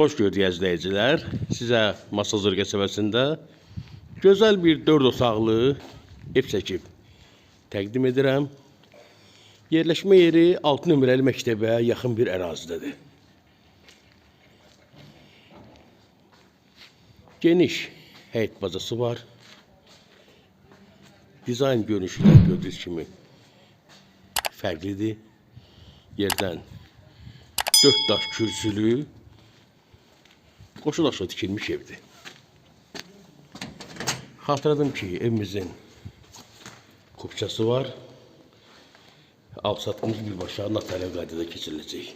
Xoş gördük izləyicilər. Sizə Masazır qəsəbəsində gözəl bir 4 otaqlı ev çəkib təqdim edirəm. Yerləşmə yeri 6 nömrəli məktəbə yaxın bir ərazidədir. Geniş həyət bacası var. Dizayn görünüşü də gördüyünüz kimi fərqlidir. Yerdən 4 daş kürsülü qoşulaşa tikilmiş evdir. Xatırladım ki, evimizin kupçası var. Alsatımız birbaşa notarial qaydada keçiriləcək.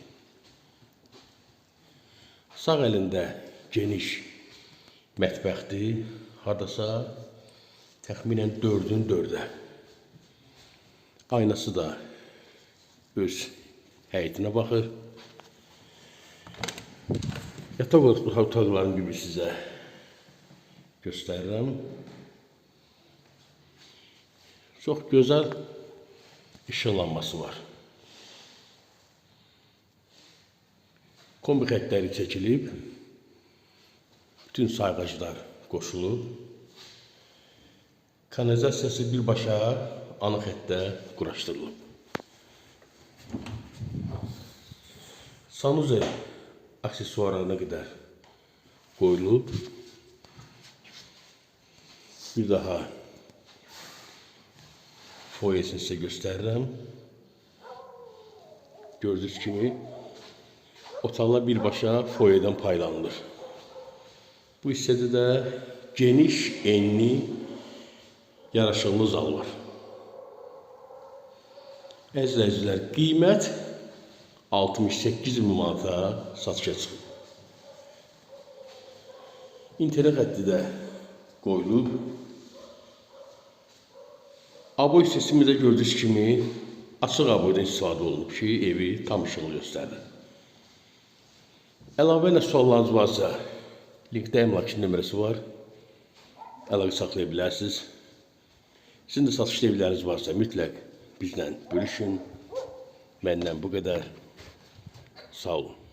Sağ əlində geniş mətbəxdir. Hardasa təxminən 4-ün 4-ə. Aynası da öz həyətinə baxır. Yataq otaqlarının gibi sizə göstərirəm. Çox gözəl işıqlanması var. Kombi xəttləri çəkilib, bütün sayğaclar qoşulub. Kanalizasiyası birbaşa ana xəttə quraşdırılıb. Sanuzel aksesuarlarına qədər qoyulub. Bir daha foyesini sizə göstərirəm. Gördüyünüz kimi otaqlar birbaşa foyeden paylanılır. Bu hissədə də geniş, enli, yaraşıqlı zal var. Əzizlər, qiymət 68 min manata satışa çıxıb. İnternet xətti də qoyulub. Aboy sesimizdə gördüyünüz kimi açıq aboydan istifadə olunub ki, evi tam işıqlı göstərir. Əlavə ilə suallarınız varsa, linkdə əmlakçı nömrəsi var. Əlaqə saxlaya bilərsiniz. Sizin də satış evləriniz varsa mütləq bizlə bölüşün. Məndən bu qədər. Sağ olun.